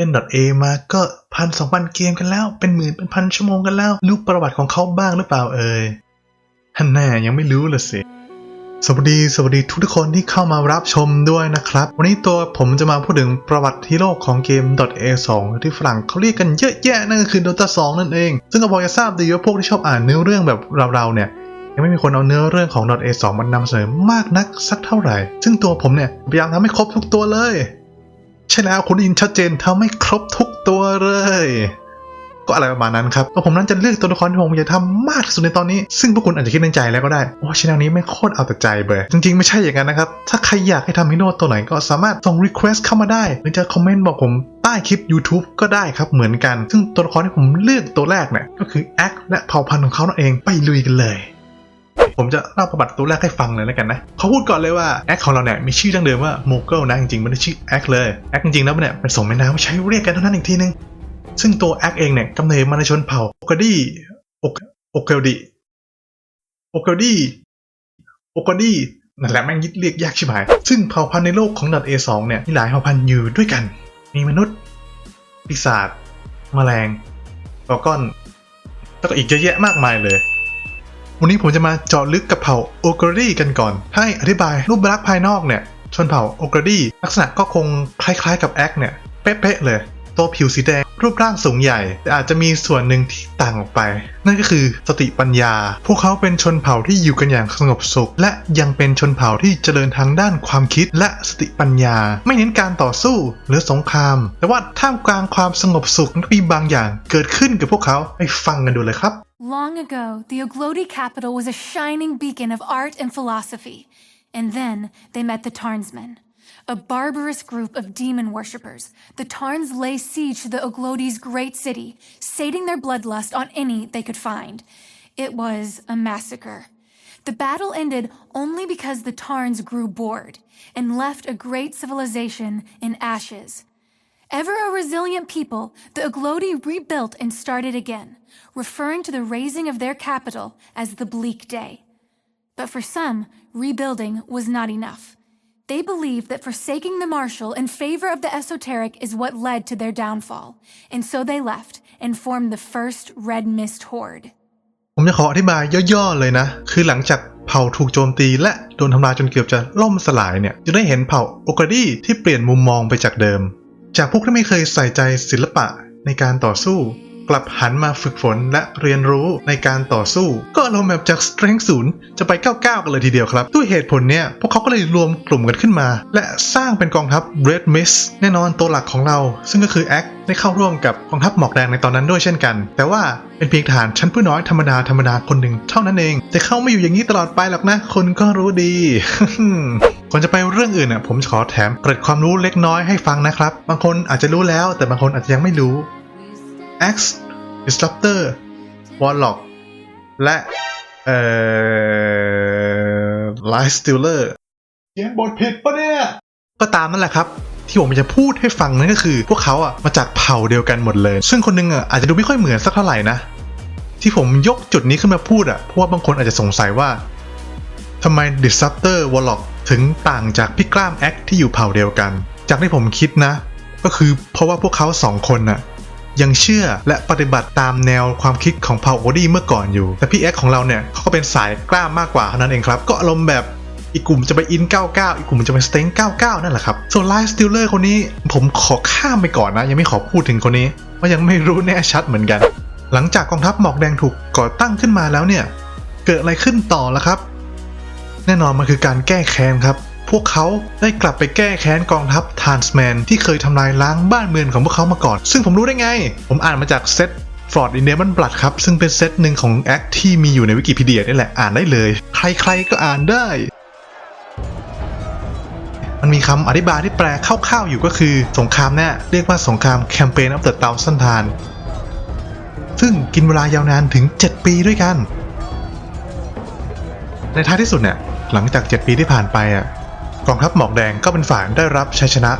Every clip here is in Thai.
เล่น .a มาก็พันสองพันเกมกันแล้ว เป็นหมื่นเป็นพันชั่วโมงกันแล้ว รู้ประวัติของเขาบ้างหรือเปล่าเอ่ยฮันแน่ยังไม่รู้ลยสิสวัสดีสวัสดีทุกทุกคนที่เข้ามารับชมด้วยนะครับ วันนี้ตัวผมจะมาพูดถึงประวัติฮีโร่ของเกม .a2 ที่ฝรั่งเขาเรียกกันเยอะแยะนั่นก็คือ Dota 2 นั่นเอง ซึ่งก็พอจะทราบดีว่าพวกที่ชอบอ่านเนื้อเรื่องแบบเราๆเนี่ยยังไม่มีคนเอาเนื้อเรื่องของ .a2 มันนำเสนอมากนักสักเท่าไหร่ ซึ่งตัวผมเนี่ยพยายามทำให้ครบทุกตัวเลย ใช่แล้วคุณได้ยินชัดเจนทำให้ครบทุกตัวเลย ก็อะไรประมาณนั้นครับก็ผมนั้นจะเลือกตัวละครที่ผมอยากทำมากที่สุดในตอนนี้ ซึ่งพวกคุณอาจจะคิดในใจแล้วก็ได้ โอ้ชแนลนี้ไม่โคตรเอาแต่ใจเบอร์จริงๆไม่ใช่อย่างนั้นนะครับ ถ้าใครอยากให้ทำฮีโร่ตัวไหนก็สามารถส่ง request เข้ามาได้ หรือจะคอมเมนต์บอกผมใต้คลิป YouTube ก็ได้ครับเหมือนกัน ซึ่งตัวละครที่ผมเลือกตัวแรกเนี่ยก็คือแอคและเผ่าพันธุ์ของเขานั่นเองไปลุยกันเลย ผมจะเล่าประวัติตัวแรกให้ฟังเลยแล้วกันนะเขาพูดก่อนเลยว่าแอคของเราเนี่ยมีชื่อดั้งเดิมว่าโมเกิลนะจริงๆไม่ได้ชื่อแอคเลยแอคจริงๆแล้วเนี่ยเป็นส่งแม่น้ำมาใช้เรียกกันเท่านั้นอีกทีนึงซึ่งตัวแอคเองเนี่ยกำเนิดมาในชนเผ่าโอกาดีโอกโอกาดีโอกาดีโอกาดีนั่นแหละแม่งยึดเรียกยากชิบหาย ซึ่งเผ่าพันธุ์ในโลกของ .a2 เอสองเนี่ยมีหลายเผ่าพันธุ์อยู่ด้วยกัน มีมนุษย์ ปีศาจแมลงกอกอนแล้วก็อีกเยอะแยะมากมายเลย วันนี้ผมจะมาเจาะลึกกับเผ่าโอกรดีกันก่อน ให้อธิบายรูปลักษณ์ภายนอกเนี่ย ชนเผ่าโอกรดีลักษณะก็คงคล้ายๆกับแอคเนี่ย เป๊ะๆเลย ตัวผิวสีแดง รูปร่างสูงใหญ่ แต่อาจจะมีส่วนหนึ่งที่ต่างออกไป นั่นก็คือสติปัญญา พวกเขาเป็นชนเผ่าที่อยู่กันอย่างสงบสุข และยังเป็นชนเผ่าที่เจริญทางด้านความคิดและสติปัญญา ไม่เน้นการต่อสู้หรือสงคราม แต่ว่าท่ามกลางความสงบสุขมีบางอย่างเกิดขึ้นกับพวกเขาไปฟังกันดูเลยครับ Long ago, the Oglodi capital was a shining beacon of art and philosophy. And then they met the Tarnsmen, a barbarous group of demon worshippers. The Tarns lay siege to the Oglodi's great city, sating their bloodlust on any they could find. It was a massacre. The battle ended only because the Tarns grew bored and left a great civilization in ashes. Ever a resilient people, the Oglodi rebuilt and started again, referring to the raising of their capital as the Bleak Day. But for some, rebuilding was not enough. They believed that forsaking the martial in favor of the esoteric is what led to their downfall, and so they left and formed the first Red Mist Horde. ผมจะขออธิบายย่อๆเลยนะ คือหลังจากเผ่าถูกโจมตีและโดนทำลายจนเกือบจะล่มสลายเนี่ย จะได้เห็นเผ่าโอกาดีที่เปลี่ยนมุมมองไปจากเดิม จากพวกที่ไม่เคยใส่ใจศิลปะในการต่อสู้ กลับหันมาฝึกฝนและเรียนรู้ในการต่อสู้ ก็อารมณ์แบบจาก strength ศูนย์จะไป 99 กันเลยทีเดียวครับ ด้วยเหตุผลเนี่ย พวกเขาก็เลยรวมกลุ่มกันขึ้นมา และสร้างเป็นกองทัพ Red Mist แน่นอนตัวหลักของเรา ซึ่งก็คือ Act ได้เข้าร่วมกับกองทัพหมอกแดงในตอนนั้นด้วยเช่นกัน แต่ว่าเป็นเพียงทหารชั้นผู้น้อยธรรมดาธรรมดาคนหนึ่งเท่านั้นเอง แต่เข้าไม่อยู่อย่างนี้ตลอดไปหรอกนะ คนก็รู้ดี ก่อนจะไปเรื่องอื่นน่ะผมขอแถมเกร็ดความรู้เล็กน้อยให้ฟังนะครับ บางคนอาจจะรู้แล้ว แต่บางคนอาจจะยังไม่รู้ Axe Disruptor Warlock และเอ่อ Life Stealer เขียนบทผิดปะเนี่ย ก็ตามนั่นแหละครับ ที่ผมจะพูดให้ฟังนั่นก็คือ พวกเขาอะมาจากเผ่าเดียวกันหมดเลย ซึ่งคนหนึงอะอาจจะดูไม่ค่อยเหมือนสักเท่าไหร่นะ ที่ผมยกจุดนี้ขึ้นมาพูดอะเพราะว่าบางคนอาจจะสงสัยว่าทำไม Disruptor Warlock ถึงต่างจากพี่กล้ามแอคที่อยู่เผ่าเดียวกัน จากที่ผมคิดนะ ก็คือเพราะว่าพวกเขาสองคนน่ะยังเชื่อและปฏิบัติตามแนวความคิดของเผ่าโอดี้เมื่อก่อนอยู่ แต่พี่แอ็กของเราเนี่ยเขาก็เป็นสายกล้ามากกว่าเท่านั้นเองครับ ก็อารมณ์แบบอีกกลุ่มจะไปอิน 99 อีกกลุ่มจะไปสเต็ง99 นั่นแหละครับ ส่วนไลฟ์สติลเลอร์คนนี้ผมขอข้ามไปก่อนนะ ยังไม่ขอพูดถึงคนนี้เพราะยังไม่รู้แน่ชัดเหมือนกัน หลังจากกองทัพหมอกแดงถูกก่อตั้งขึ้นมาแล้วเนี่ย เกิดอะไรขึ้นต่อละครับ แน่นอนมันคือการแก้แค้นครับ พวกเขาได้กลับไปแก้แค้นกองทัพทานสแมนที่เคยทำลายล้างบ้านเมืองของพวกเขามาก่อน ซึ่งผมรู้ได้ไง ผมอ่านมาจากเซตฟอร์ดอินเดมันบลัดครับ ซึ่งเป็นเซตหนึ่งของแอคที่มีอยู่ในวิกิพีเดียนี่แหละอ่านได้เลย ใครๆก็อ่านได้ มันมีคำอธิบายที่แปลคร่าวๆอยู่ก็คือ สงครามเนี่ยเรียกว่าสงครามแคมเปญอัปเดตเตาสันทาน ซึ่งกินเวลายาวนานถึง 7 ปีด้วยกัน ในท้ายที่สุดเนี่ย หลังจาก 7 ปีที่ผ่านไปอะกองทัพหมอกแดงก็เป็นฝ่ายได้รับชัยชนะ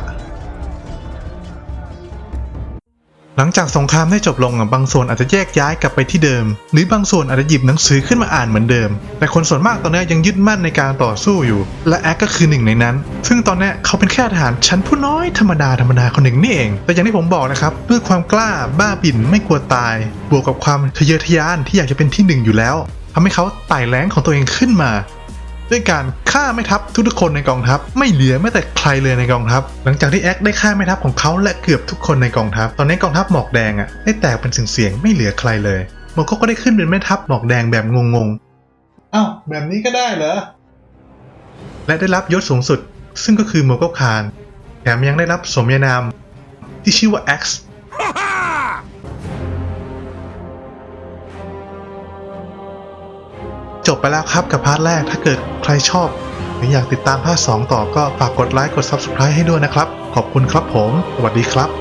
หลังจากสงครามได้จบลงอะบางส่วนอาจจะแยกย้ายกลับไปที่เดิม หรือบางส่วนอาจจะหยิบหนังสือขึ้นมาอ่านเหมือนเดิม แต่คนส่วนมากตอนนี้ยังยึดมั่นในการต่อสู้อยู่ และแอคก็คือหนึ่งในนั้น ซึ่งตอนนี้เขาเป็นแค่ทหารชั้นผู้น้อยธรรมดาธรรมดาคนหนึ่งนี่เอง แต่อย่างที่ผมบอกนะครับด้วยความกล้าบ้าบิ่นไม่กลัวตาย บวกกับความทะเยอทะยานที่อยากจะเป็นที่หนึ่งอยู่แล้วทำให้เขาไต่แรงของตัวเองขึ้นมา ด้วยการฆ่าแม่ทัพทุกๆคนในกองทัพ ไม่เหลือแม้แต่ใครเลยในกองทัพ หลังจากที่แอคได้ฆ่าแม่ทัพของเขาและเกือบทุกคนในกองทัพ ตอนนี้กองทัพหมอกแดงอะได้แตกเป็นเสียงๆไม่เหลือใครเลยโมโกก็ได้ขึ้นเป็นแม่ทัพหมอกแดงแบบงงๆอ้าวแบบนี้ก็ได้เหรอและได้รับยศสูงสุด ซึ่งก็คือโมโกคานแถมยังได้รับสมญานามที่ชื่อว่า X จบไปแล้วครับกับพาร์ทแรกถ้าเกิดใครชอบ หรืออยากติดตามภาค2ต่อก็ฝากกดไลค์กด Subscribe ให้ด้วยนะครับ ขอบคุณครับผม สวัสดีครับ